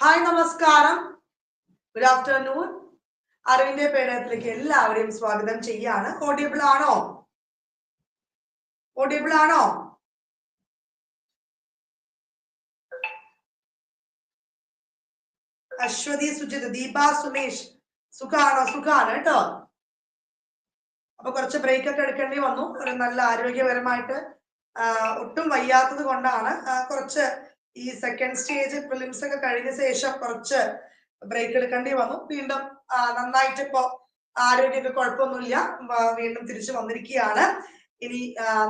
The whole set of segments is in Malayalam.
ഹായ് നമസ്കാരം. ഗുഡ് ആഫ്റ്റർനൂൺ അറിവിന്റെ പേടകത്തിലേക്ക് എല്ലാവരെയും സ്വാഗതം ചെയ്യാണ് ഓഡിയബിൾ ആണോ? ഓഡിയബിൾ ആണോ? അശ്വതി സുജിത് ദീപ സുമേഷ്. സുഖാണോ? സുഖാണ് കേട്ടോ. അപ്പൊ കുറച്ച് ബ്രേക്ക് ഒക്കെ എടുക്കേണ്ടി വന്നു. ഒരു നല്ല ആരോഗ്യപരമായിട്ട് ഒട്ടും വയ്യാത്തത് കൊണ്ടാണ് കുറച്ച് ഈ സെക്കൻഡ് സ്റ്റേജ് പ്രിലിംസ് ഒക്കെ കഴിഞ്ഞ ശേഷം കുറച്ച് ബ്രേക്ക് എടുക്കേണ്ടി വന്നു. വീണ്ടും നന്നായിട്ട് ഇപ്പോ ആരോഗ്യമൊക്കെ കുഴപ്പമൊന്നുമില്ല. വീണ്ടും തിരിച്ചു വന്നിരിക്കുകയാണ്. ഇനി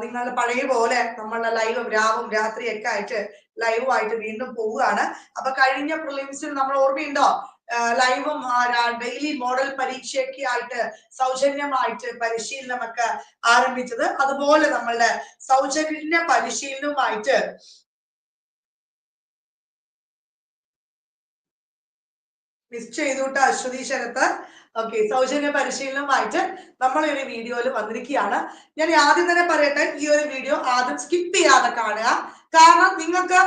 നിങ്ങൾ പഴയ പോലെ നമ്മളുടെ ലൈവും രാവും രാത്രിയൊക്കെ ആയിട്ട് ലൈവുമായിട്ട് വീണ്ടും പോവുകയാണ്. അപ്പൊ കഴിഞ്ഞ പ്രിലിംസിൽ നമ്മൾ ഓർമ്മയുണ്ടോ? ലൈവും ഡെയിലി മോഡൽ പരീക്ഷയൊക്കെ ആയിട്ട് സൗജന്യമായിട്ട് പരിശീലനമൊക്കെ ആരംഭിച്ചത്. അതുപോലെ നമ്മളുടെ സൗജന്യ പരിശീലനവുമായിട്ട് മിസ് ചെയ്തുകൊണ്ട് അശ്വതി ശരത്ത് ഓക്കെ സൗജന്യ പരിശീലനവുമായിട്ട് നമ്മൾ ഈ ഒരു വീഡിയോയിൽ വന്നിരിക്കുകയാണ്. ഞാൻ ആദ്യം തന്നെ പറയട്ടെ ഈ ഒരു വീഡിയോ ആദ്യം സ്കിപ്പ് ചെയ്യാതെ കാണുക. കാരണം നിങ്ങൾക്ക്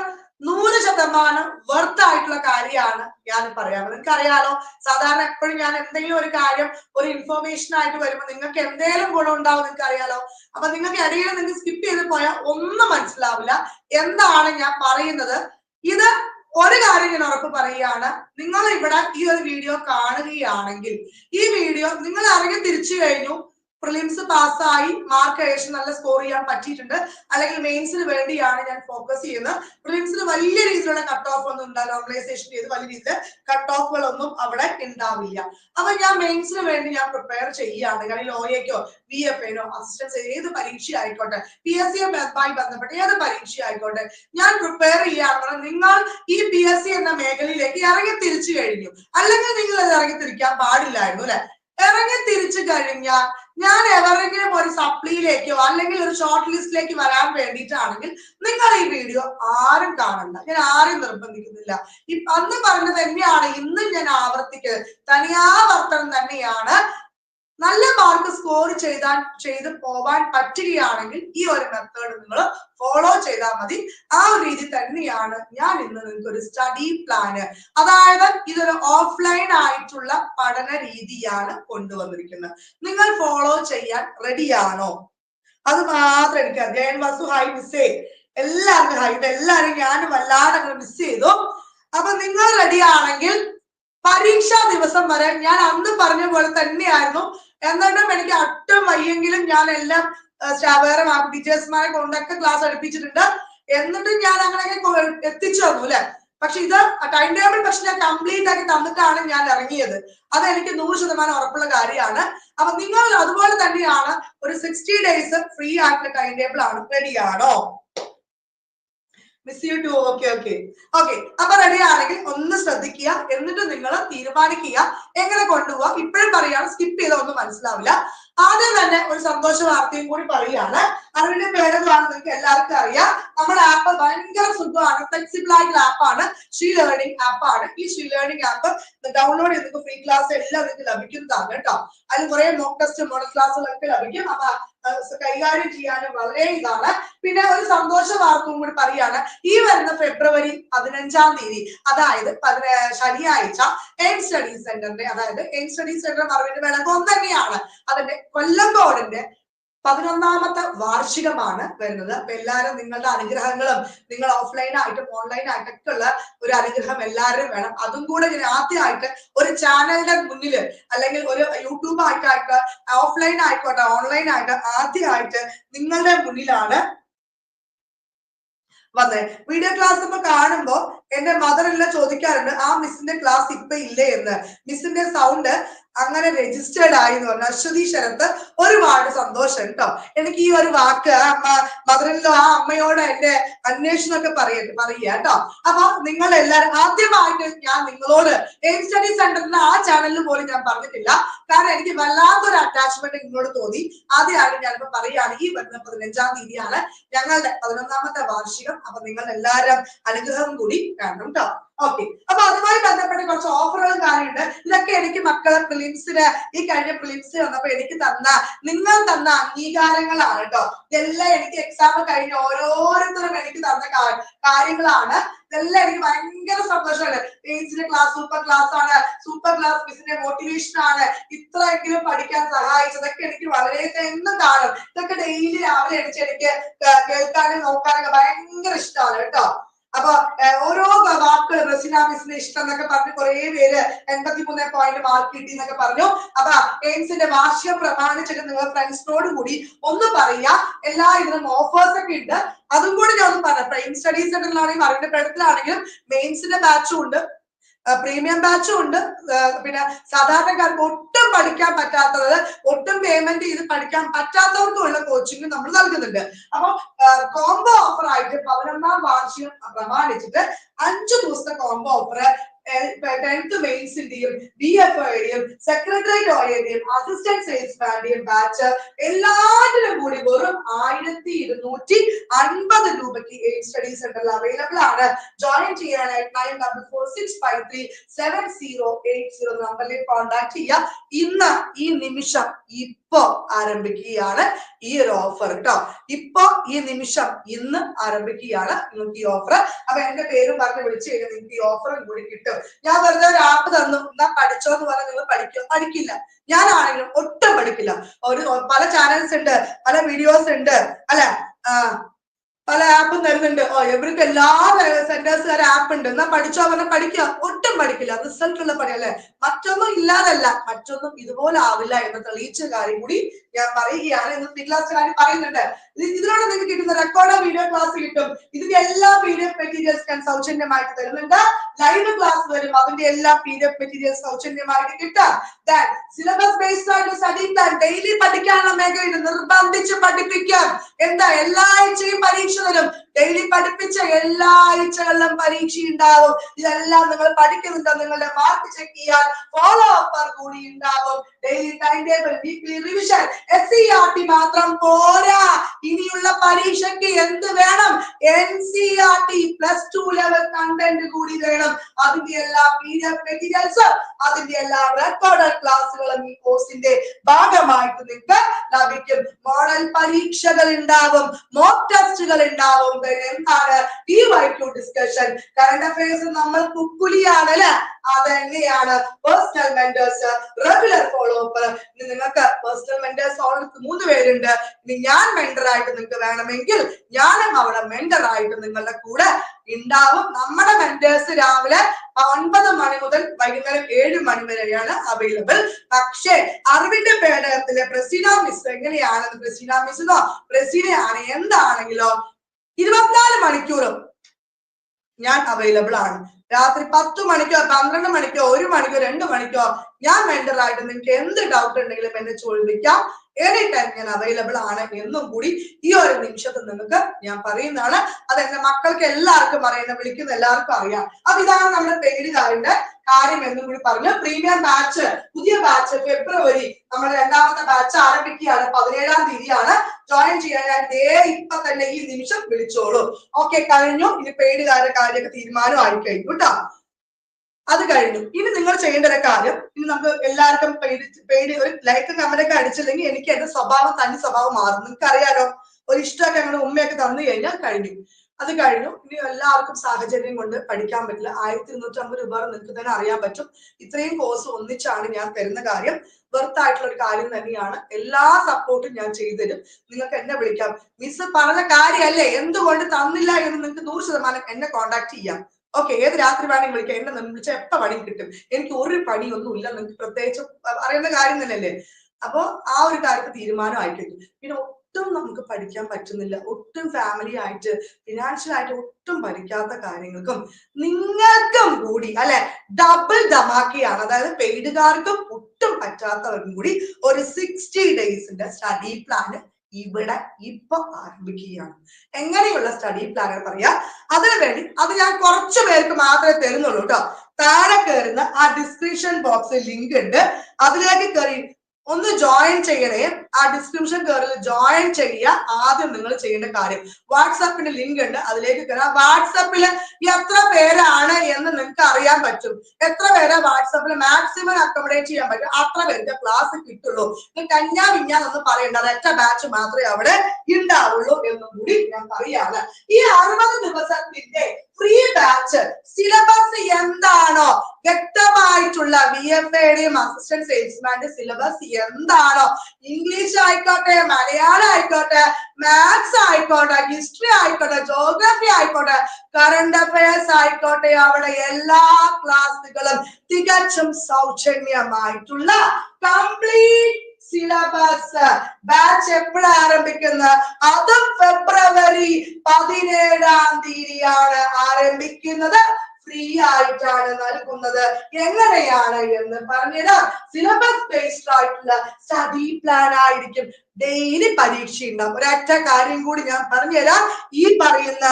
നൂറ് ശതമാനം വർത്ത് ആയിട്ടുള്ള കാര്യമാണ് ഞാൻ പറയാം നിങ്ങൾക്ക് അറിയാലോ സാധാരണ എപ്പോഴും ഞാൻ എന്തെങ്കിലും ഒരു കാര്യം ഒരു ഇൻഫോർമേഷൻ ആയിട്ട് വരുമ്പോൾ നിങ്ങൾക്ക് എന്തെങ്കിലും ഗുണം ഉണ്ടാവും നിങ്ങൾക്ക് അറിയാലോ അപ്പൊ നിങ്ങൾക്ക് ഇടയിൽ നിങ്ങൾക്ക് സ്കിപ്പ് ചെയ്ത് പോയാൽ ഒന്നും മനസ്സിലാവില്ല. എന്താണ് ഞാൻ പറയുന്നത്? ഇത് ഒരു കാര്യം ഞാൻ ഉറപ്പ് പറയുകയാണ്. നിങ്ങൾ ഇവിടെ ഈ ഒരു വീഡിയോ കാണുകയാണെങ്കിൽ ഈ വീഡിയോ നിങ്ങൾ അറിഞ്ഞ് തിരിച്ചു കഴിഞ്ഞു. പ്രിലിംസ് പാസ്സായി മാർക്ക് ഏകദേശം നല്ല സ്കോർ ചെയ്യാൻ പറ്റിയിട്ടുണ്ട്. അല്ലെങ്കിൽ മെയിൻസിന് വേണ്ടിയാണ് ഞാൻ ഫോക്കസ് ചെയ്യുന്നത്. പ്രിലിംസിന് വലിയ രീതിയിലുള്ള കട്ട് ഓഫ് ഒന്നും ഉണ്ടാവില്ല നോർമലൈസേഷൻ ചെയ്ത് വലിയ രീതിയിൽ കട്ട് ഓഫുകളൊന്നും അവിടെ ഉണ്ടാവില്ല. അപ്പൊ ഞാൻ മെയിൻസിന് വേണ്ടി ഞാൻ പ്രിപ്പയർ ചെയ്യുകയാണ്. കാരണം ലോയക്കോ വി എഫ് എനോ അസിസ്റ്റൻസ് ഏത് പരീക്ഷ ആയിക്കോട്ടെ പി എസ് സിയുമായി ബന്ധപ്പെട്ട് ഏത് പരീക്ഷ ആയിക്കോട്ടെ ഞാൻ പ്രിപ്പയർ ചെയ്യുകയാണ്. നിങ്ങൾ ഈ പി എസ് സി എന്ന മേഖലയിലേക്ക് ഇറങ്ങി തിരിച്ചു കഴിഞ്ഞു. അല്ലെങ്കിൽ നിങ്ങൾ അത് ഇറങ്ങി തിരിക്കാൻ പാടില്ലായിരുന്നു അല്ലെ? ഇറങ്ങി തിരിച്ചു കഴിഞ്ഞാൽ ഞാൻ എവരെങ്കിലും ഒരു സപ്ലിയിലേക്കോ അല്ലെങ്കിൽ ഒരു ഷോർട്ട് ലിസ്റ്റിലേക്ക് വരാൻ വേണ്ടിയിട്ടാണെങ്കിൽ നിങ്ങൾ ഈ വീഡിയോ ആരും കാണണ്ട. ഞാൻ ആരും നിർബന്ധിക്കുന്നില്ല. ഈ അന്ന് പറഞ്ഞത് തന്നെയാണ് ഇന്നും ഞാൻ ആവർത്തിക്കുന്നത് തനിയാവർത്തനം തന്നെയാണ് നല്ല മാർക്ക് സ്കോർ ചെയ്താൻ ചെയ്ത് പോവാൻ പറ്റുകയാണെങ്കിൽ ഈ ഒരു മെത്തേഡ് നിങ്ങൾ ഫോളോ ചെയ്താൽ മതി. ആ ഒരു രീതി തന്നെയാണ് ഞാൻ ഇന്ന് നിങ്ങൾക്ക് ഒരു സ്റ്റഡി പ്ലാന് അതായത് ഇതൊരു ഓഫ്ലൈൻ ആയിട്ടുള്ള പഠന രീതിയാണ് കൊണ്ടുവന്നിരിക്കുന്നത്. നിങ്ങൾ ഫോളോ ചെയ്യാൻ റെഡിയാണോ അത് മാത്രം എനിക്ക് ജയൻ വസു ഹായ് മിസ്സേ എല്ലാവർക്കും ഹൈ ഇത് എല്ലാവരും ഞാനും വല്ലാതെ മിസ് ചെയ്തു. അപ്പൊ നിങ്ങൾ റെഡി ആണെങ്കിൽ പരീക്ഷാ ദിവസം വരെ ഞാൻ അന്ന് പറഞ്ഞ പോലെ തന്നെയായിരുന്നു. എന്നിട്ടും എനിക്ക് അറ്റം വയ്യെങ്കിലും ഞാൻ എല്ലാം ആ, സ്റ്റാ- വേറെ ടീച്ചേഴ്സ്മാരെ കൊണ്ടൊക്കെ ക്ലാസ് എടുപ്പിച്ചിട്ടുണ്ട്. എന്നിട്ടും ഞാൻ അങ്ങനെയൊക്കെ എത്തിച്ചു തന്നു അല്ലെ? പക്ഷെ ഇത് ടൈം ടേബിൾ പക്ഷെ ഞാൻ കംപ്ലീറ്റ് ആക്കി തന്നിട്ടാണ് ഞാൻ ഇറങ്ങിയത്. അത് എനിക്ക് നൂറ് ശതമാനം ഉറപ്പുള്ള കാര്യമാണ്. അപ്പൊ നിങ്ങൾ അതുപോലെ തന്നെയാണ് ഒരു സിക്സ്റ്റി ഡേയ്സ് ഫ്രീ ആയിട്ടുള്ള ടൈം ടേബിൾ ആണ്. റെഡിയാണോ miss you too okay okay okay അപ്പൊ റെഡി ആണെങ്കിൽ ഒന്ന് ശ്രദ്ധിക്കുക. എന്നിട്ട് നിങ്ങൾ തീരുമാനിക്കുക. എങ്ങനെ കൊണ്ടുപോവാ? ഇപ്പോഴും പറയുകയാണ് സ്കിപ്പ് ചെയ്തോ ഒന്നും മനസ്സിലാവില്ല. ആദ്യം തന്നെ ഒരു സന്തോഷ വാർത്തയും കൂടി പറയുകയാണ്. അറിവിന്റെ പേടകമാണ് നിങ്ങൾക്ക് എല്ലാവർക്കും അറിയാം. നമ്മുടെ ആപ്പ് ഭയങ്കര സുഖമാണ്. ഫ്ലെക്സിബിൾ ആയിട്ടുള്ള ആപ്പാണ് ഷീ ലേണിംഗ് ആപ്പാണ് ഈ ഷീ ലേണിംഗ് ആപ്പ് ഡൗൺലോഡ് ചെയ്ത് ഫ്രീ ക്ലാസ് എല്ലാം നിങ്ങൾക്ക് ലഭിക്കുന്നതാണ് കേട്ടോ. അതിൽ കുറെ മോക്ക് ടെസ്റ്റ് മോഡൽ ക്ലാസ്സുകളൊക്കെ ലഭിക്കും. അപ്പൊ കൈകാര്യം ചെയ്യാനും വളരെ ഇതാണ്. പിന്നെ ഒരു സന്തോഷ വാർത്തയും കൂടി പറയാണ് ഈ വരുന്ന ഫെബ്രുവരി പതിനഞ്ചാം തീയതി അതായത് ശനിയാഴ്ച എയിം സ്റ്റഡി സെന്ററിന്റെ അതായത് എയിം സ്റ്റഡി സെന്റർ പറഞ്ഞിട്ട് വിളക്കം തന്നെയാണ്. അതിന്റെ കൊല്ലം ബോർഡിന്റെ പതിനൊന്നാമത്തെ വാർഷികമാണ് വരുന്നത്. അപ്പൊ എല്ലാവരും നിങ്ങളുടെ അനുഗ്രഹങ്ങളും നിങ്ങൾ ഓഫ്ലൈൻ ആയിട്ടും ഓൺലൈൻ ആയിട്ടൊക്കെ ഉള്ള ഒരു അനുഗ്രഹം എല്ലാവരും വേണം. അതും കൂടെ ഞാൻ ആദ്യമായിട്ട് ഒരു ചാനലിന്റെ മുന്നിൽ അല്ലെങ്കിൽ ഒരു യൂട്യൂബ് ആയിട്ടായിട്ട് ഓഫ്ലൈൻ ആയിക്കോട്ടെ ഓൺലൈൻ ആയിട്ട് ആദ്യമായിട്ട് നിങ്ങളുടെ മുന്നിലാണ് വന്നത് വീഡിയോ ക്ലാസ് ഇപ്പൊ കാണുമ്പോ എന്റെ മദർ എല്ലാം ചോദിക്കാറുണ്ട് ആ മിസ്സിന്റെ ക്ലാസ് ഇപ്പൊ ഇല്ലേ? എന്ന്. മിസ്സിന്റെ സൗണ്ട് അങ്ങനെ രജിസ്റ്റേർഡ് ആയി എന്ന് പറഞ്ഞു അശ്വതി ശരത്ത് ഒരുപാട് സന്തോഷം കേട്ടോ എനിക്ക് ഈ ഒരു വാക്ക് ആ മദറിലോ ആ അമ്മയോട് എന്റെ അന്വേഷണം ഒക്കെ പറയ പറയുക കേട്ടോ അപ്പൊ നിങ്ങൾ എല്ലാവരും ആദ്യമായിട്ട് ഞാൻ നിങ്ങളോട് എയിം സ്റ്റഡി സെന്ററിന്റെ ആ ചാനലിൽ പോലും ഞാൻ പറഞ്ഞിട്ടില്ല. കാരണം എനിക്ക് വല്ലാത്തൊരു അറ്റാച്ച്മെന്റ് നിങ്ങളോട് തോന്നി. ആദ്യമായിട്ട് ഞാനിപ്പോ പറയുകയാണ് ഈ വരുന്ന പതിനഞ്ചാം തീയതിയാണ് ഞങ്ങളുടെ പതിനൊന്നാമത്തെ വാർഷികം. അപ്പൊ നിങ്ങൾ എല്ലാവരും അനുഗ്രഹം കൂടി കാണണം കേട്ടോ ഓക്കെ അപ്പൊ അതുമായി ബന്ധപ്പെട്ട് കുറച്ച് ഓഫറുകളും കാര്യമുണ്ട് ഇതൊക്കെ എനിക്ക് മക്കളെ പ്രിലിംസിന് ഈ കഴിഞ്ഞ പ്രിലിംസ് വന്നപ്പോ എനിക്ക് തന്ന നിങ്ങൾ തന്ന അംഗീകാരങ്ങളാണ് കേട്ടോ ഇതെല്ലാം എനിക്ക് എക്സാം കഴിഞ്ഞ ഓരോരുത്തരും എനിക്ക് തന്ന കാര്യങ്ങളാണ്. ഇതെല്ലാം എനിക്ക് ഭയങ്കര സന്തോഷമാണ്. പേജിന്റെ ക്ലാസ് സൂപ്പർ ക്ലാസ് ആണ്. സൂപ്പർ ക്ലാസ് മിസ്സിന്റെ മോട്ടിവേഷൻ ആണ്. ഇത്രയെങ്കിലും പഠിക്കാൻ സഹായിച്ചതൊക്കെ എനിക്ക് വളരെ എന്നും കാണും. ഇതൊക്കെ ഡെയിലി രാവിലെ എണീച്ച് എനിക്ക് കേൾക്കാനും നോക്കാനൊക്കെ ഭയങ്കര ഇഷ്ടമാണ് കേട്ടോ അപ്പൊ ഓരോ വാക്കുകൾ മിസ്സിന് ഇഷ്ടം എന്നൊക്കെ പറഞ്ഞ് കുറെ പേര് എൺപത്തി മൂന്ന് പോയിന്റ് മാർക്ക് കിട്ടി എന്നൊക്കെ പറഞ്ഞു. അപ്പൊ എയിംസിന്റെ വാർഷികം പ്രമാണിച്ചിട്ട് നിങ്ങൾ ഫ്രണ്ട്സിനോട് കൂടി ഒന്ന് പറയുക. എല്ലാ ഇതിനും ഓഫേഴ്സ് ഒക്കെ ഉണ്ട്. അതും കൂടി ഞാൻ ഒന്ന് പറഞ്ഞു പ്രൈം സ്റ്റഡീസ് സെന്ററിലാണെങ്കിലും അറിവിന്റെ പഠിത്തത്തിലാണെങ്കിലും മെയിൻസിന്റെ ബാച്ചും ഉണ്ട്. പ്രീമിയം ബാച്ചും ഉണ്ട്. പിന്നെ സാധാരണക്കാർക്ക് ഒട്ടും പഠിക്കാൻ പറ്റാത്തത് ഒട്ടും പേയ്മെന്റ് ചെയ്ത് പഠിക്കാൻ പറ്റാത്തവർക്കുമുള്ള കോച്ചിങ് നമ്മൾ നൽകുന്നുണ്ട്. അപ്പൊ കോംബോ ഓഫർ ആയിട്ട് പതിനൊന്നാം വാർഷികം പ്രമാണിച്ചിട്ട് അഞ്ചു ദിവസത്തെ കോംബോ ഓഫർ ടെൻത്ത് മെയിൻസിന്റെയും ബി എഫ് ഐയുടെയും സെക്രട്ടറിയേറ്റ് ഓയുടെയും അസിസ്റ്റന്റ് സെയിൽസ്മാന്റെയും ബാച്ച് എല്ലാത്തിനും കൂടി വെറും ആയിരത്തി ഇരുന്നൂറ്റി അൻപത് രൂപയ്ക്ക് എയ്ഡ് സ്റ്റഡി സെന്ററിൽ അവൈലബിൾ ആണ്. ജോയിൻ ചെയ്യാനായിട്ട് nine double four six five three seven zero eight zero നമ്പറിലേക്ക് കോൺടാക്ട് ചെയ്യുക. ഇന്ന് ഈ നിമിഷം ഇപ്പോ ആരംഭിക്കുകയാണ് ഈ ഒരു ഓഫർ കേട്ടോ ഇപ്പൊ ഈ നിമിഷം ഇന്ന് ആരംഭിക്കുകയാണ്. നിങ്ങൾക്ക് ഈ ഓഫർ അപ്പൊ എന്റെ പേരും പറഞ്ഞ് വിളിച്ചു കഴിഞ്ഞാൽ നിങ്ങൾക്ക് ഈ ഓഫറും കൂടി കിട്ടും. ഞാൻ വെറുതെ ഒരു ആപ്പ് തന്നു. എന്നാ പഠിച്ചോ എന്ന് പറഞ്ഞാൽ നിങ്ങൾ പഠിക്കോ. പഠിക്കില്ല. ഞാനാണെങ്കിലും ഒട്ടും പഠിക്കില്ല. ഒരു പല ചാനൽസ് ഉണ്ട്. പല വീഡിയോസ് ഉണ്ട്. അല്ലെ? പല ആപ്പും തരുന്നുണ്ട്. ഓ എവർക്ക് എല്ലാ സെന്റേഴ്സുകാർ ആപ്പ് ഉണ്ട്. എന്നാ പഠിച്ചോ പറഞ്ഞാൽ പഠിക്കുക. ഒട്ടും പഠിക്കില്ല. റിസൾട്ട് ഉള്ള പണി അല്ലെ? മറ്റൊന്നും ഇല്ലാതല്ല. മറ്റൊന്നും ഇതുപോലെ ആവില്ല എന്ന് തെളിയിച്ച കാര്യം കൂടി ഞാൻ പറയുകയാണ് എന്ന് ക്ലാസ് കാര്യം പറയുന്നുണ്ട് ഇതിനോട് നിങ്ങൾക്ക് കിട്ടുന്ന റെക്കോർഡ് വീഡിയോ ക്ലാസ് കിട്ടും. ഇതിന്റെ എല്ലാ പി ഡി എഫ് മെറ്റീരിയൽസ് ഞാൻ സൗജന്യമായിട്ട് തരുന്നുണ്ട്. ലൈവ് ക്ലാസ് വരും. അതിന്റെ എല്ലാ പി ഡി എഫ് മെറ്റീരിയൽ സൗജന്യമായിട്ട് കിട്ടാം സിലബസ് ബേസ്ഡ് ആയിട്ട് സ്റ്റഡി പ്ലാൻ ഡെയിലി പഠിക്കാനുള്ള മേഖലയിൽ നിർബന്ധിച്ച് പഠിപ്പിക്കാം. എന്താ? എല്ലാ ആഴ്ചയും പരീക്ഷ തരും. ഡെയിലി പഠിപ്പിച്ച എല്ലാ ആഴ്ചകളിലും പരീക്ഷ ഉണ്ടാവും ഇതെല്ലാം നിങ്ങൾ പഠിക്കുന്നുണ്ടോ. നിങ്ങളുടെ മാർക്ക് ചെക്ക് ചെയ്യാൻ ഫോളോ അപ്പർ കൂടി ഉണ്ടാവും daily time table weekly revision S C R T മാത്രം പോരാ. ഇനിയുള്ള പരീക്ഷയ്ക്ക് എന്ത് വേണം? N C R T plus two level content കൂടി വേണം. അതിന്റെ എല്ലാ പി ഡി എഫ് മെറ്റീരിയൽസ് അതിന്റെ എല്ലാ റെക്കോർഡ് ക്ലാസ്സുകളും ഈ കോഴ്സിന്റെ ഭാഗമായിട്ട് നിങ്ങൾക്ക് ലഭിക്കും. മോഡൽ പരീക്ഷകൾ ഉണ്ടാവും മോക്ക് ടെസ്റ്റുകൾ ഉണ്ടാവും പിന്നെ എന്താണ് V Y two discussion current affairs നമ്മൾ കുക്കുലിയാണ് അല്ലെ? അതെങ്ങനെയാണ്? Personal mentors regular follow up നിങ്ങൾക്ക് പേഴ്സണൽ മെന്റേഴ്സ് ഓൾറെഡി മൂന്ന് പേരുണ്ട്. ഇനി ഞാൻ മെന്റർ ആയിട്ട് നിങ്ങൾക്ക് വേണമെങ്കിൽ ഞാനും അവിടെ മെന്റർ ആയിട്ട് നിങ്ങളുടെ കൂടെ ഉണ്ടാവും നമ്മുടെ മെന്റേഴ്സ് രാവിലെ ഒൻപത് മണി മുതൽ വൈകുന്നേരം ഏഴ് മണി വരെയാണ് അവൈലബിൾ പക്ഷേ അറിവിന്റെ പേടകത്തിലെ പ്രസീന മിസ് എങ്ങനെയാണെന്ന് പ്രസീന മിസ്സിനോ പ്രസീനയാണ് എന്താണെങ്കിലോ ഇരുപത്തിനാല് മണിക്കൂറും ഞാൻ അവൈലബിൾ ആണ്. രാത്രി പത്ത് മണിക്കോ പന്ത്രണ്ട് മണിക്കോ ഒരു മണിക്കോ രണ്ട് മണിക്കോ ഞാൻ മെന്റർ ആയിട്ട് നിങ്ങൾക്ക് എന്ത് ഡൗട്ട് ഉണ്ടെങ്കിലും എന്നെ ചോദിക്കാം. എനി ടൈം ഞാൻ അവൈലബിൾ ആണ് എന്നും കൂടി ഈ ഒരു നിമിഷത്തിൽ നിങ്ങൾക്ക് ഞാൻ പറയുന്നതാണ്. അത് എന്റെ മക്കൾക്ക് എല്ലാവർക്കും അറിയുന്ന വിളിക്കുന്ന എല്ലാവർക്കും അറിയാം. അപ്പൊ ഇതാണ് നമ്മുടെ പേരുകാരുടെ കാര്യം എന്നും കൂടി പറഞ്ഞു പ്രീമിയം ബാച്ച് പുതിയ ബാച്ച് ഫെബ്രുവരി നമ്മുടെ രണ്ടാമത്തെ ബാച്ച് ആരംഭിക്കുകയാണ്. പതിനേഴാം തീയതിയാണ്. ജോയിൻ ചെയ്യാൻ ദേ ഇപ്പൊ തന്നെ ഈ നിമിഷം വിളിച്ചോളൂ. ഓക്കെ കഴിഞ്ഞു. ഇനി പേരുകാരുടെ കാര്യമൊക്കെ തീരുമാനമായി കഴിഞ്ഞു കേട്ടോ. അത് കഴിഞ്ഞു. ഇനി നിങ്ങൾ ചെയ്യേണ്ട ഒരു കാര്യം ഇനി നമുക്ക് എല്ലാവർക്കും പേടി പേടി ഒരു ലൈക്ക് കമന്റ് അടിച്ചില്ലെങ്കിൽ എനിക്ക് എന്റെ സ്വഭാവം തനി സ്വഭാവം മാറും. നിങ്ങൾക്ക് അറിയാലോ ഒരു ഇഷ്ടമൊക്കെ അങ്ങനെ ഉമ്മയൊക്കെ തന്നു കഴിഞ്ഞാൽ കഴിഞ്ഞു. അത് കഴിഞ്ഞു. ഇനി എല്ലാവർക്കും സാഹചര്യം കൊണ്ട് പഠിക്കാൻ പറ്റില്ല. ആയിരത്തി ഇരുന്നൂറ്റി അമ്പത് രൂപ നിങ്ങൾക്ക് തന്നെ അറിയാൻ പറ്റും. ഇത്രയും കോഴ്സ് ഒന്നിച്ചാണ് ഞാൻ തരുന്ന കാര്യം. വെർത്ത് ആയിട്ടുള്ള ഒരു കാര്യം തന്നെയാണ്. എല്ലാ സപ്പോർട്ടും ഞാൻ ചെയ്തുതരും നിങ്ങൾക്ക് എന്നെ വിളിക്കാം. മിസ് പറഞ്ഞ കാര്യമല്ലേ? എന്തുകൊണ്ട് തന്നില്ല എന്ന് നിങ്ങൾക്ക് നൂറ് ശതമാനം എന്നെ കോൺടാക്ട് ചെയ്യാം. ഓക്കെ ഏത് രാത്രി വേണമെങ്കിൽ വിളിക്കാം. എന്നെ വിളിച്ചാൽ എപ്പോ പണി കിട്ടും? എനിക്ക് ഒരു പണിയൊന്നും ഇല്ല നിങ്ങൾക്ക് പ്രത്യേകിച്ച് അറിയുന്ന കാര്യം തന്നെയല്ലേ? അപ്പോ ആ ഒരു കാര്യത്തിൽ തീരുമാനം ആയിക്കഴിഞ്ഞു. പിന്നെ ഒട്ടും നമുക്ക് പഠിക്കാൻ പറ്റുന്നില്ല. ഒട്ടും ഫാമിലി ആയിട്ട് ഫിനാൻഷ്യൽ ആയിട്ട് ഒട്ടും പഠിക്കാത്ത കാര്യങ്ങൾക്കും നിങ്ങൾക്കും കൂടി അല്ലെ ഡബിൾ ധമാക്കിയാണ്. അതായത് പെയ്ഡുകാർക്കും ഒട്ടും പറ്റാത്തവർക്കും കൂടി ഒരു സിക്സ്റ്റി ഡേയ്സിന്റെ സ്റ്റഡി പ്ലാൻ ഇവിടെ ഇപ്പൊ ആരംഭിക്കുകയാണ്. എങ്ങനെയുള്ള സ്റ്റഡി പ്ലാൻ പറയാ അതിനു വേണ്ടി അത് ഞാൻ കുറച്ചു പേർക്ക് മാത്രമേ തരുന്നുള്ളൂ കേട്ടോ. താഴെ കയറുന്ന ആ ഡിസ്ക്രിപ്ഷൻ ബോക്സിൽ ലിങ്ക് ഉണ്ട്. അതിലേക്ക് കയറി ഒന്ന് ജോയിൻ ചെയ്യണേ. ആ ഡിസ്ക്രിപ്ഷൻ കയറിൽ ജോയിൻ ചെയ്യുക. ആദ്യം നിങ്ങൾ ചെയ്യേണ്ട കാര്യം. വാട്സാപ്പിന്റെ ലിങ്ക് ഉണ്ട്. അതിലേക്ക് കയറാം വാട്സാപ്പിൽ എത്ര പേരാണ് എന്ന് നിങ്ങൾക്ക് അറിയാൻ പറ്റും. എത്ര പേരെ വാട്സാപ്പിൽ മാക്സിമം അക്കോമഡേറ്റ് ചെയ്യാൻ പറ്റും? അത്ര പേരുടെ ക്ലാസ് കിട്ടുള്ളൂ. കഞ്ഞാ വിഞ്ഞാന്നൊന്നും പറയണ്ട. ഒറ്റ ബാച്ച് മാത്രമേ അവിടെ ഉണ്ടാവുള്ളൂ എന്നും കൂടി ഞാൻ പറയാണ്. ഈ അറുപത് ദിവസത്തിന്റെ ഫ്രീ ബാച്ച് സിലബസ് എന്താണോ? വ്യക്തമായിട്ടുള്ള വി എഫ് എയുടെയും അസിസ്റ്റന്റ് സെയിൽസ്മാന്റെ സിലബസ് എന്താണോ? ഇംഗ്ലീഷ് ആയിക്കോട്ടെ മലയാളം ആയിക്കോട്ടെ മാത്സ് ആയിക്കോട്ടെ ഹിസ്റ്ററി ആയിക്കോട്ടെ ജോഗ്രഫി ആയിക്കോട്ടെ കറണ്ട് അഫയേഴ്സ് ആയിക്കോട്ടെ അവിടെ എല്ലാ ക്ലാസ്സുകളും തികച്ചും സൗജന്യമായിട്ടുള്ള കംപ്ലീറ്റ് സിലബസ് ബാച്ച് എപ്പോഴാണ് ആരംഭിക്കുന്നത് അതും ഫെബ്രുവരി പതിനേഴാം തീയതിയാണ് ആരംഭിക്കുന്നത്. ഫ്രീ ആയിട്ടാണ് നൽകുന്നത്. എങ്ങനെയാണ് എന്ന് പറഞ്ഞുതരാം. സിലബസ് ബേസ്ഡ് ആയിട്ടുള്ള സ്റ്റഡി പ്ലാൻ ആയിരിക്കും. ഡെയിലി പരീക്ഷ ഉണ്ടാവും. ഒരൊറ്റ കാര്യം കൂടി ഞാൻ പറഞ്ഞുതരാം. ഈ പറയുന്ന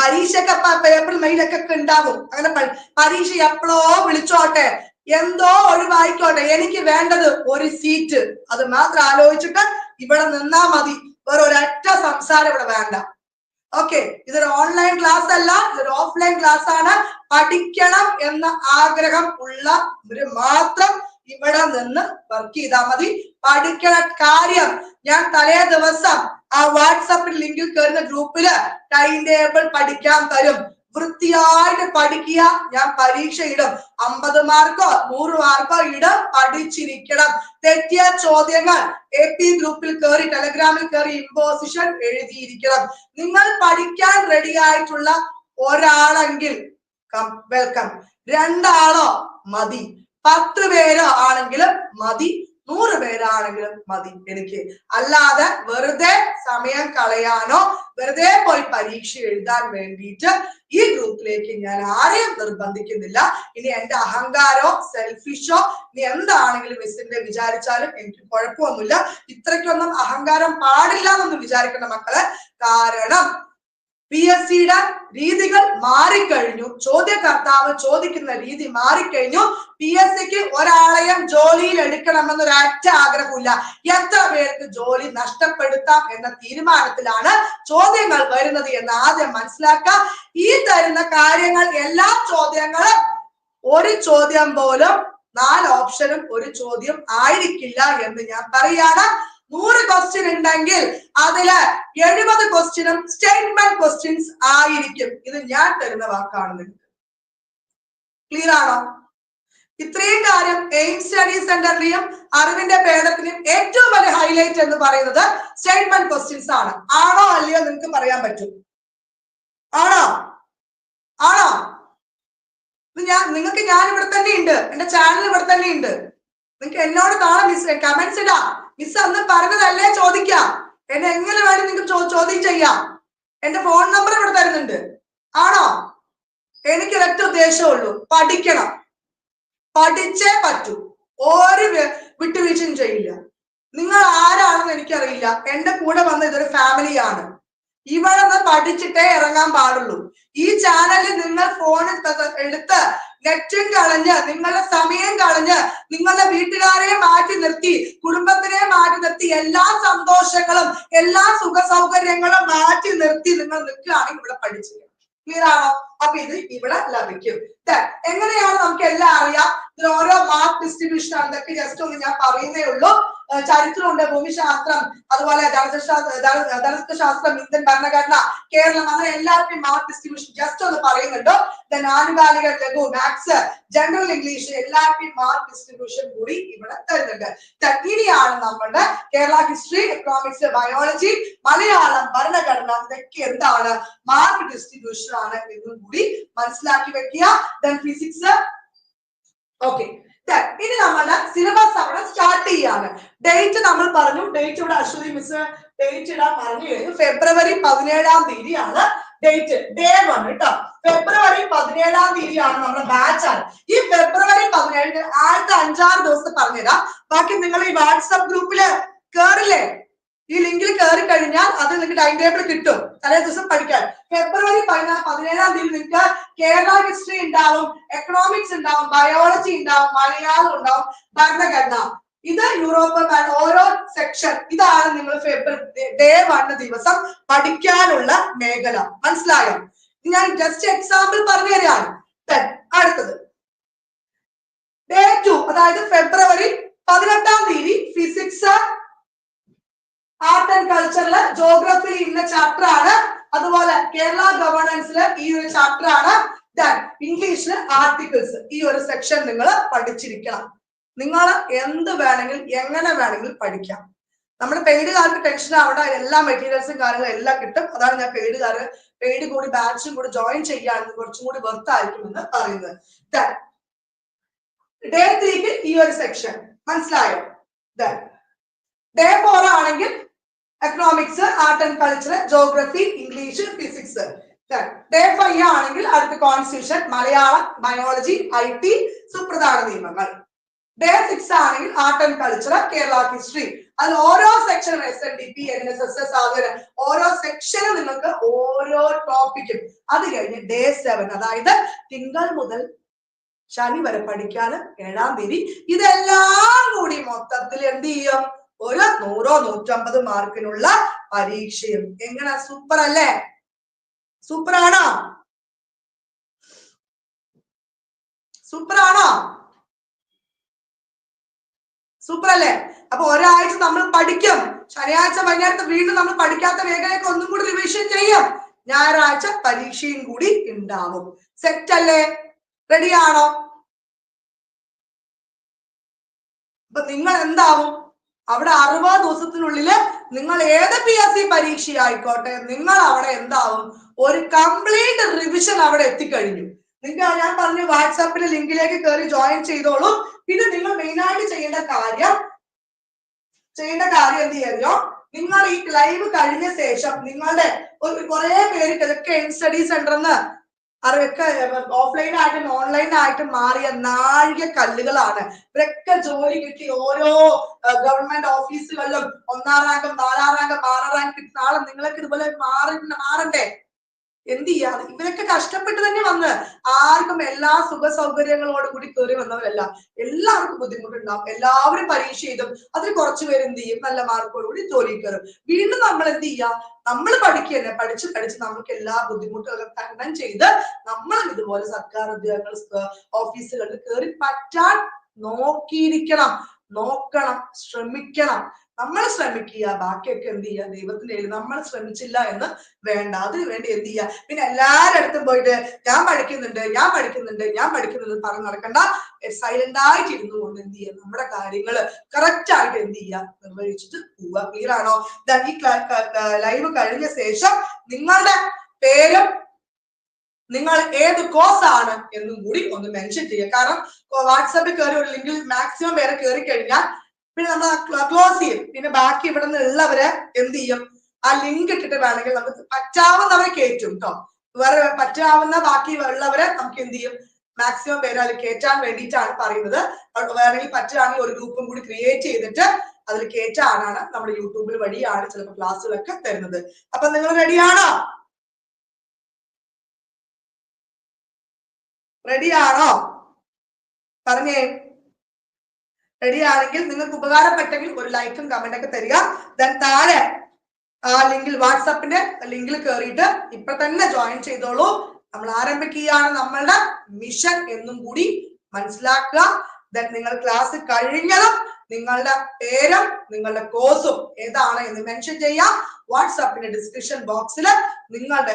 പരീക്ഷയൊക്കെ പേപ്പർ മെയിലൊക്കെ ഉണ്ടാവും. അങ്ങനെ പരീക്ഷ എപ്പോഴോ വിളിച്ചോട്ടെ. എന്തോ ഒഴിവായിക്കോട്ടെ. എനിക്ക് വേണ്ടത് ഒരു സീറ്റ് അത് മാത്രം ആലോചിച്ചിട്ട് ഇവിടെ നിന്നാ മതി. വേറെ ഒരൊറ്റ സംസാരം ഇവിടെ വേണ്ട. ഓക്കെ ഇതൊരു ഓൺലൈൻ ക്ലാസ് അല്ല ഇതൊരു ഓഫ്ലൈൻ ക്ലാസ് ആണ്. പഠിക്കണം എന്ന ആഗ്രഹം ഉള്ളവര് മാത്രം ഇവിടെ നിന്ന് വർക്ക് ചെയ്താൽ മതി. പഠിക്കണ കാര്യം ഞാൻ തലേ ദിവസം ആ വാട്സപ്പിൽ ലിങ്കിൽ കയറുന്ന ഗ്രൂപ്പിൽ ടൈം ടേബിൾ പഠിക്കാൻ തരും. വൃത്തിയായിട്ട് പഠിക്കുക. ഞാൻ പരീക്ഷ ഇടും. അമ്പത് മാർക്കോ നൂറ് മാർക്കോ ഇടും. പഠിച്ചിരിക്കണം. തെറ്റിയ ചോദ്യങ്ങൾ എ പി ഗ്രൂപ്പിൽ കയറി ടെലഗ്രാമിൽ കയറി ഇമ്പോസിഷൻ എഴുതിയിരിക്കണം. നിങ്ങൾ പഠിക്കാൻ റെഡി ആയിട്ടുള്ള ഒരാളെങ്കിൽ വെൽക്കം രണ്ടാളോ മതി. പത്ത് പേരോ ആണെങ്കിലും മതി. നൂറ് പേരാണെങ്കിലും മതി എനിക്ക്. അല്ലാതെ വെറുതെ സമയം കളയാനോ വെറുതെ പോയി പരീക്ഷ എഴുതാൻ വേണ്ടിയിട്ട് ഈ ഗ്രൂപ്പിലേക്ക് ഞാൻ ആരെയും നിർബന്ധിക്കുന്നില്ല. ഇനി എന്റെ അഹങ്കാരോ സെൽഫിഷോ ഇനി എന്താണെങ്കിലും മിസ്സിന്റെ വിചാരിച്ചാലും എനിക്ക് കുഴപ്പമൊന്നുമില്ല. ഇത്രയ്ക്കൊന്നും അഹങ്കാരം പാടില്ല എന്നൊന്നും വിചാരിക്കേണ്ട മക്കളെ. കാരണം പി എസ് സിയുടെ രീതികൾ മാറിക്കഴിഞ്ഞു. ചോദ്യകർത്താവ് ചോദിക്കുന്ന രീതി മാറിക്കഴിഞ്ഞു. പി എസ് സിക്ക് ഒരാളെയും ജോലിയിൽ എടുക്കണമെന്നൊരു ഒരൊറ്റ ആഗ്രഹമില്ല എത്ര പേർക്ക് ജോലി നഷ്ടപ്പെടുത്താം എന്ന തീരുമാനത്തിലാണ് ചോദ്യങ്ങൾ വരുന്നത് എന്ന് ആദ്യം മനസ്സിലാക്കുക. ഈ തരുന്ന കാര്യങ്ങൾ എല്ലാ ചോദ്യങ്ങളും ഒരു ചോദ്യം പോലും നാല് ഓപ്ഷനും ഒരു ചോദ്യം ആയിരിക്കില്ല എന്ന് ഞാൻ പറയാണ് നൂറ് ക്വസ്റ്റ്യൻ ഉണ്ടെങ്കിൽ അതിൽ എഴുപത് ക്വസ്റ്റ്യനും സ്റ്റേറ്റ്മെന്റ് ക്വസ്റ്റ്യൻസ് ആയിരിക്കും. ഇത് ഞാൻ തരുന്ന വാക്കാണ് നിങ്ങൾക്ക് ക്ലിയർ ആണോ? ഇത്രയും കാര്യം എയിം സ്റ്റഡി സെന്ററിലെയും അറിവിന്റെ പേടത്തിലും ഏറ്റവും വലിയ ഹൈലൈറ്റ് എന്ന് പറയുന്നത് സ്റ്റേറ്റ്മെന്റ് ക്വസ്റ്റ്യൻസ് ആണ്. ആണോ അല്ലയോ നിങ്ങൾക്ക് പറയാൻ പറ്റും. ആണോ? ആണോ? ഞാൻ നിങ്ങൾക്ക് ഞാൻ ഇവിടെ തന്നെ ഉണ്ട്. എന്റെ ചാനൽ ഇവിടെ തന്നെ ഉണ്ട്. നിങ്ങൾക്ക് എന്നോട് നാളെ മിസ് കമന്റ്സ് ഇടാം. മിസ് അന്ന് പറഞ്ഞതല്ലേ ചോദിക്കാം. എന്നെ എങ്ങനെ വേണം നിങ്ങൾക്ക് ചോദ്യം ചെയ്യാം. എന്റെ ഫോൺ നമ്പർ ഇവിടെ തരുന്നുണ്ട്. ആണോ? എനിക്ക് ഒരൊറ്റ ഉദ്ദേശമുള്ളൂ പഠിക്കണം. പഠിച്ചേ പറ്റൂ. ഒരു വിട്ടുവീഴ്ചയും ചെയ്യില്ല. നിങ്ങൾ ആരാണെന്ന് എനിക്കറിയില്ല. എന്റെ കൂടെ വന്ന ഇതൊരു ഫാമിലിയാണ് ഇവിടെ നിന്ന് പഠിച്ചിട്ടേ ഇറങ്ങാൻ പാടുള്ളൂ. ഈ ചാനലിൽ നിങ്ങൾ ഫോൺ എടുത്ത് നെറ്റും കളഞ്ഞ് നിങ്ങളുടെ സമയം കളഞ്ഞ് നിങ്ങളുടെ വീട്ടുകാരെ മാറ്റി നിർത്തി കുടുംബത്തിനെ മാറ്റി നിർത്തി എല്ലാ സന്തോഷങ്ങളും എല്ലാ സുഖ സൗകര്യങ്ങളും മാറ്റി നിർത്തി നിങ്ങൾ നിൽക്കുകയാണെങ്കിൽ ഇവിടെ പഠിച്ചു ക്ലിയർ ആണോ? അപ്പൊ ഇത് ഇവിടെ ലഭിക്കും. എങ്ങനെയാണ് നമുക്ക് എല്ലാം അറിയാം? ഇതിൽ ഓരോ മാർക്ക് ഡിസ്ട്രിബ്യൂഷൻ ആണ്. ഇതൊക്കെ ജസ്റ്റ് ഒന്ന് ഞാൻ പറയുന്നേ ഉള്ളൂ. ചരിത്രമുണ്ട്. ഭൂമിശാസ്ത്രം അതുപോലെ ധനശാസ്ത്രം ഇന്ത്യൻ ഭരണഘടന കേരളം അങ്ങനെ എല്ലാവർക്കും മാർക്ക് ഡിസ്ട്രിബ്യൂഷൻ ജസ്റ്റ് ഒന്ന് പറയുന്നുണ്ട്. ദെൻ ആനുകാലിക ലഘു മാത്സ് ജനറൽ ഇംഗ്ലീഷ് എല്ലാവർക്കും മാർക്ക് ഡിസ്ട്രിബ്യൂഷൻ കൂടി ഇവിടെ തരുന്നുണ്ട്. ഇനിയാണ് നമ്മുടെ Kerala history economics biology Malayalam ഭരണഘടന ഇതൊക്കെ എന്താണ്? മാർക്ക് ഡിസ്ട്രിബ്യൂഷൻ ആണ് എന്നും മനസ്സിലാക്കി വെക്കുക. ദെൻ ഫിസിക്സ് ഓക്കെ ഇനി നമ്മളുടെ സിലബസ് അവിടെ സ്റ്റാർട്ട് ചെയ്യാണ്. ഡേറ്റ് നമ്മൾ പറഞ്ഞു. ഡേറ്റ് ഇവിടെ അശ്വതി മിസ് ഡേറ്റ് ഇടാൻ പറഞ്ഞു കഴിഞ്ഞു. ഫെബ്രുവരി പതിനേഴാം തീയതിയാണ് ഡേറ്റ് ഡേ വൺ കേട്ടോ ഫെബ്രുവരി പതിനേഴാം തീയതിയാണ് നമ്മുടെ ബാച്ച് ആണ്. ഈ ഫെബ്രുവരി പതിനേഴിന് ആദ്യത്തെ അഞ്ചാറ് ദിവസം പറഞ്ഞുതരാം. ബാക്കി നിങ്ങൾ ഈ വാട്സപ്പ് ഗ്രൂപ്പിൽ കേറില്ലേ? ഈ ലിങ്കിൽ കയറി കഴിഞ്ഞാൽ അത് നിങ്ങൾക്ക് ടൈം ടേബിൾ കിട്ടും. തലേ ദിവസം പഠിക്കാൻ. ഫെബ്രുവരി പതിനാ പതിനേഴാം തീയതി നിങ്ങൾക്ക് കേരള ഹിസ്റ്ററി ഉണ്ടാവും എക്കണോമിക്സ് ഉണ്ടാവും ബയോളജി ഉണ്ടാവും മലയാളം ഉണ്ടാവും ഭരണഘടന. ഇത് യൂറോപ്പ് ഓരോ സെക്ഷൻ ഇതാണ് നിങ്ങൾ ഫെബ്രുവരി ഡേ വൺ ദിവസം പഠിക്കാനുള്ള മേഖല. മനസ്സിലായോ? ഞാൻ ജസ്റ്റ് എക്സാമ്പിൾ പറഞ്ഞു തരാണ്. അടുത്തത്. ഡേ ടു അതായത് ഫെബ്രുവരി പതിനെട്ടാം തീയതി ഫിസിക്സ് ആൻഡ് കൾച്ചറിൽ ജോഗ്രഫിയിൽ ഇന്ന ചാപ്റ്റർ ആണ്. അതുപോലെ കേരള ഗവർണൻസിൽ ഈ ഒരു ചാപ്റ്റർ ആണ്. ദെൻ ഇംഗ്ലീഷിൽ ആർട്ടിക്കിൾസ് ഈ ഒരു സെക്ഷൻ നിങ്ങൾ പഠിച്ചിരിക്കണം. നിങ്ങൾ എന്ത് വേണമെങ്കിൽ എങ്ങനെ വേണമെങ്കിൽ പഠിക്കാം. നമ്മുടെ പെയ്ഡ് കാർക്ക് ടെൻഷൻ ആവണ്ട. എല്ലാ മെറ്റീരിയൽസും കാര്യങ്ങളും എല്ലാം കിട്ടും. അതാണ് ഞാൻ പെയ്ഡ് കാർ പെയ്ഡ് കൂടി ബാച്ചും കൂടി ജോയിൻ ചെയ്യാൻ കുറച്ചും കൂടി വെർത്ത് ആയിരിക്കും എന്ന് പറയുന്നത്. ഡേ ത്രീക്ക് ഈ ഒരു സെക്ഷൻ മനസ്സിലായോ? ഡേ ഫോർ ആണെങ്കിൽ economics art and culture geography English physics day five ആണെങ്കിൽ അടുത്ത constitution Malayalam biology I T സുപ്രധാന നിയമങ്ങൾ. ഡേ സിക്സ് ആണെങ്കിൽ art and culture Kerala history അത് ഓരോ സെക്ഷനും S N D P N S S S അങ്ങനെ ഓരോ സെക്ഷനും നിങ്ങൾക്ക് ഓരോ ടോപ്പിക്കും അത് കഴിഞ്ഞ് ഡേ സെവൻ അതായത് തിങ്കൾ മുതൽ ശനി വരെ പഠിക്കാൻ ഏഴാം തീയതി ഇതെല്ലാം കൂടി മൊത്തത്തിൽ എന്ത് ചെയ്യും? ഒരു നൂറോ നൂറ്റമ്പത് മാർക്കിനുള്ള പരീക്ഷയും. എങ്ങനെ? സൂപ്പർ അല്ലേ? സൂപ്പർ ആണോ? സൂപ്പർ ആണോ? സൂപ്പർ അല്ലേ? അപ്പൊ ഒരാഴ്ച നമ്മൾ പഠിക്കും. ശനിയാഴ്ച വൈകുന്നേരത്ത് വീണ്ടും നമ്മൾ പഠിക്കാത്ത മേഖലയൊക്കെ ഒന്നും കൂടി റിവിഷൻ ചെയ്യും. ഞായറാഴ്ച പരീക്ഷയും കൂടി ഉണ്ടാവും. സെറ്റ് അല്ലേ? റെഡിയാണോ അപ്പൊ നിങ്ങൾ എന്താവും? അവിടെ അറുപത് ദിവസത്തിനുള്ളിൽ നിങ്ങൾ ഏത് പി എസ് സി പരീക്ഷ ആയിക്കോട്ടെ നിങ്ങൾ അവിടെ എന്താവും? ഒരു കംപ്ലീറ്റ് റിവിഷൻ അവിടെ എത്തിക്കഴിഞ്ഞു. നിങ്ങൾ ഞാൻ പറഞ്ഞു വാട്സാപ്പിലെ ലിങ്കിലേക്ക് കയറി ജോയിൻ ചെയ്തോളൂ. പിന്നെ നിങ്ങൾ മെയിൻ ആയിട്ട് ചെയ്യേണ്ട കാര്യം ചെയ്യേണ്ട കാര്യം എന്ത് ചെയ്യാറിയോ? നിങ്ങൾ ഈ ലൈവ് കഴിഞ്ഞ ശേഷം നിങ്ങളുടെ ഒരു കുറെ പേര് കിഴക്കൻ സ്റ്റഡി സെന്ററിന്ന് അറിവൊക്കെ ഓഫ്ലൈൻ ആയിട്ടും ഓൺലൈൻ ആയിട്ടും മാറിയ നാഴിക കല്ലുകളാണ്. ഇവരൊക്കെ ജോലി കിട്ടി ഓരോ ഗവൺമെന്റ് ഓഫീസുകളിലും ഒന്നാം റാങ്കും നാലാം റാങ്കും ആറാം റാങ്ക് നാളെ നിങ്ങളൊക്കെ ഇതുപോലെ മാറി മാറണ്ടേ? എന്ത് ചെയ്യാ? ഇവരൊക്കെ കഷ്ടപ്പെട്ട് തന്നെ വന്ന് ആർക്കും എല്ലാ സുഖ സൗകര്യങ്ങളോട് കൂടി കയറി വന്നവരല്ല. എല്ലാവർക്കും ബുദ്ധിമുട്ടുണ്ടാവും. എല്ലാവരും പരീക്ഷ ചെയ്തും അതിൽ കുറച്ചു പേര് എന്ത് ചെയ്യും? നല്ല മാർക്കോട് കൂടി ജോലി കയറും. വീണ്ടും നമ്മൾ എന്ത് ചെയ്യാം? നമ്മൾ പഠിക്കുക പഠിച്ച് പഠിച്ച് നമുക്ക് എല്ലാ ബുദ്ധിമുട്ടുകളും തരണം ചെയ്ത് നമ്മൾ ഇതുപോലെ സർക്കാർ ഉദ്യോഗങ്ങൾ ഓഫീസുകളിൽ കയറി പറ്റാൻ നോക്കിയിരിക്കണം. നോക്കണം. ശ്രമിക്കണം. നമ്മൾ ശ്രമിക്കുക ബാക്കിയൊക്കെ എന്ത് ചെയ്യുക? ദൈവത്തിന്റെ കയ്യിൽ നമ്മൾ ശ്രമിച്ചില്ല എന്ന് വേണ്ട. അതിന് വേണ്ടി എന്ത് ചെയ്യുക? പിന്നെ എല്ലാവരുടെ അടുത്തും പോയിട്ട് ഞാൻ പഠിക്കുന്നുണ്ട് ഞാൻ പഠിക്കുന്നുണ്ട് ഞാൻ പഠിക്കുന്നുണ്ട് പറഞ്ഞ് നടക്കണ്ട. സൈലന്റ് ആയിട്ട് ഇരുന്നു കൊണ്ട് എന്ത് ചെയ്യുക? നമ്മുടെ കാര്യങ്ങൾ കറക്റ്റ് ആയിട്ട് എന്ത് ചെയ്യുക? നിർവഹിച്ചിട്ട് പോവുക. ക്ലിയർ ആണോ? ഈ ലൈവ് കഴിഞ്ഞ ശേഷം നിങ്ങളുടെ പേരും നിങ്ങൾ ഏത് കോഴ്സ് ആണ് എന്നും കൂടി ഒന്ന് മെൻഷൻ ചെയ്യുക. കാരണം വാട്സാപ്പിൽ കയറി ഒരു ലിങ്കിൽ മാക്സിമം പേരെ കയറി കഴിഞ്ഞാൽ പിന്നെ നമ്മൾ ക്ലോസ് ചെയ്യും. പിന്നെ ബാക്കി ഇവിടെ നിന്ന് ഉള്ളവരെ എന്ത് ചെയ്യും? ആ ലിങ്ക് ഇട്ടിട്ട് വേണമെങ്കിൽ നമുക്ക് പറ്റാവുന്നവരെ കയറ്റും കേട്ടോ വേറെ പറ്റാവുന്ന ബാക്കി ഉള്ളവരെ നമുക്ക് എന്ത് ചെയ്യും? മാക്സിമം പേര് അതിൽ കയറ്റാൻ വേണ്ടിയിട്ടാണ് പറയുന്നത്. വേണമെങ്കിൽ പറ്റുകയാണെങ്കിൽ ഒരു ഗ്രൂപ്പും കൂടി ക്രിയേറ്റ് ചെയ്തിട്ട് അതിൽ കയറ്റാനാണ് നമ്മുടെ യൂട്യൂബിൽ വഴിയാണ് ചിലപ്പോൾ ക്ലാസ്സുകളൊക്കെ തരുന്നത്. അപ്പൊ നിങ്ങൾ റെഡിയാണോ റെഡിയാണോ പറഞ്ഞേ. റെഡി ആണെങ്കിൽ നിങ്ങൾക്ക് ഉപകാരപ്പെട്ടെങ്കിൽ ഒരു ലൈക്കും കമന്റ് ഒക്കെ തരിക. ദെൻ താഴെ ആ ലിങ്കിൽ വാട്സാപ്പിന്റെ ലിങ്കിൽ കയറിയിട്ട് ഇപ്പൊ തന്നെ ജോയിൻ ചെയ്തോളൂ. നമ്മൾ ആരംഭിക്കുകയാണ് നമ്മളുടെ മിഷൻ എന്നും കൂടി മനസ്സിലാക്കുക. ദെൻ നിങ്ങൾ ക്ലാസ് കഴിഞ്ഞതും നിങ്ങളുടെ പേരും നിങ്ങളുടെ കോഴ്സും ഏതാണ് എന്ന് മെൻഷൻ ചെയ്യാം വാട്സാപ്പിന്റെ ഡിസ്ക്രിപ്ഷൻ ബോക്സിൽ നിങ്ങളുടെ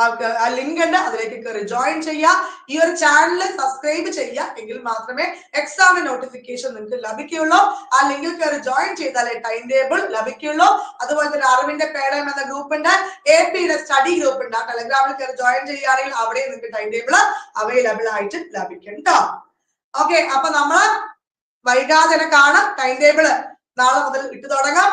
ആ ലിങ്ക് ഉണ്ട്. അതിലേക്ക് കയറി ജോയിൻ ചെയ്യുക. ഈ ഒരു ചാനൽ സബ്സ്ക്രൈബ് ചെയ്യുക. എങ്കിൽ മാത്രമേ എക്സാമിന് നോട്ടിഫിക്കേഷൻ നിങ്ങൾക്ക് ലഭിക്കുകയുള്ളൂ. ആ ലിങ്കിൽ കയറി ജോയിൻ ചെയ്താലേ ടൈം ടേബിൾ ലഭിക്കുകയുള്ളൂ. അതുപോലെ തന്നെ അറിവിന്റെ പേടം എന്ന ഗ്രൂപ്പ് ഉണ്ട്. എ പിയുടെ സ്റ്റഡി ഗ്രൂപ്പ് ഉണ്ട്. ആ ടെലഗ്രാമിൽ കയറി ജോയിൻ ചെയ്യുകയാണെങ്കിൽ അവിടെ നിങ്ങൾക്ക് ടൈം ടേബിൾ അവൈലബിൾ ആയിട്ട് ലഭിക്കും കേട്ടോ ഓക്കെ അപ്പൊ നമ്മൾ വൈകാതെ കാണാം. ടൈം ടേബിൾ നാളെ മുതൽ ഇട്ടു തുടങ്ങാം.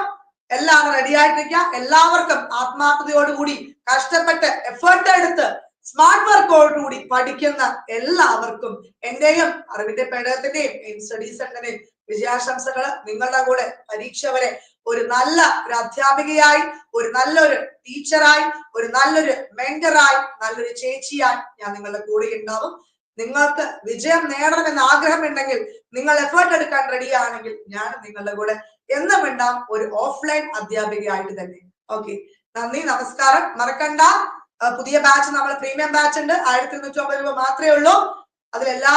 എല്ലാവരും റെഡി ആയിട്ടിരിക്കുക. എല്ലാവർക്കും ആത്മാർത്ഥതയോടുകൂടി കഷ്ടപ്പെട്ട് എഫേർട്ട് എടുത്ത് സ്മാർട്ട് വർക്കോടുകൂടി പഠിക്കുന്ന എല്ലാവർക്കും എന്റെയും അറിവിന്റെ പേടകത്തിന്റെയും എയിം സ്റ്റഡി സെന്ററിന്റെയും വിജയാശംസകൾ നിങ്ങളുടെ കൂടെ പരീക്ഷ വരെ ഒരു നല്ല ഒരു അധ്യാപികയായി ഒരു നല്ലൊരു ടീച്ചറായി ഒരു നല്ലൊരു മെന്ററായി നല്ലൊരു ചേച്ചിയായി ഞാൻ നിങ്ങളുടെ കൂടെ ഉണ്ടാവും. നിങ്ങൾക്ക് വിജയം നേടണമെന്ന് ആഗ്രഹമുണ്ടെങ്കിൽ നിങ്ങൾ എഫേർട്ട് എടുക്കാൻ റെഡിയാണെങ്കിൽ ഞാൻ നിങ്ങളുടെ കൂടെ എന്നും ഉണ്ടാവും. ഒരു ഓഫ്ലൈൻ അധ്യാപികയായിട്ട് തന്നെ. ഓക്കെ നന്ദി നമസ്കാരം. മറക്കണ്ട. പുതിയ ബാച്ച് നമ്മൾ പ്രീമിയം ബാച്ച് ഉണ്ട്. ആയിരത്തി ഇരുന്നൂറ്റി അമ്പത് രൂപ മാത്രമേ ഉള്ളൂ. അതിലെല്ലാ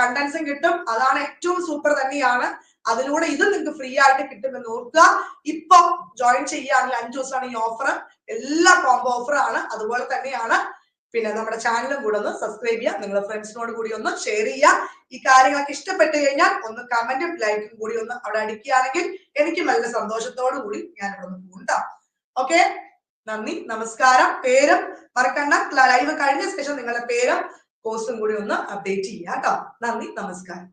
കണ്ടന്റ്സും കിട്ടും. അതാണ് ഏറ്റവും സൂപ്പർ തന്നെയാണ്. അതിലൂടെ ഇത് നിങ്ങൾക്ക് ഫ്രീ ആയിട്ട് കിട്ടുമെന്ന് ഓർക്കുക. ഇപ്പൊ ജോയിൻ ചെയ്യുകയാണെങ്കിൽ അഞ്ചു ദിവസമാണ് ഈ ഓഫർ എല്ലാ കോംബോ ഓഫർ ആണ് അതുപോലെ തന്നെയാണ്. പിന്നെ നമ്മുടെ ചാനലും കൂടെ ഒന്ന് സബ്സ്ക്രൈബ് ചെയ്യുക. നിങ്ങളുടെ ഫ്രണ്ട്സിനോട് കൂടി ഒന്ന് ഷെയർ ചെയ്യുക. ഈ കാര്യങ്ങളൊക്കെ ഇഷ്ടപ്പെട്ടു കഴിഞ്ഞാൽ ഒന്ന് കമന്റും ലൈക്കും കൂടി ഒന്ന് അവിടെ അടിക്കുകയാണെങ്കിൽ എനിക്ക് നല്ല സന്തോഷത്തോടു കൂടി ഞാൻ ഇവിടെ ഒന്ന് ഉണ്ടാവും ഓക്കെ നന്ദി നമസ്കാരം. പേരും മറക്കണ്ട. ലൈവ് കഴിഞ്ഞ ശേഷം നിങ്ങളുടെ പേരും കോഴ്സും കൂടി ഒന്ന് അപ്ഡേറ്റ് ചെയ്യാം കേട്ടോ നന്ദി നമസ്കാരം.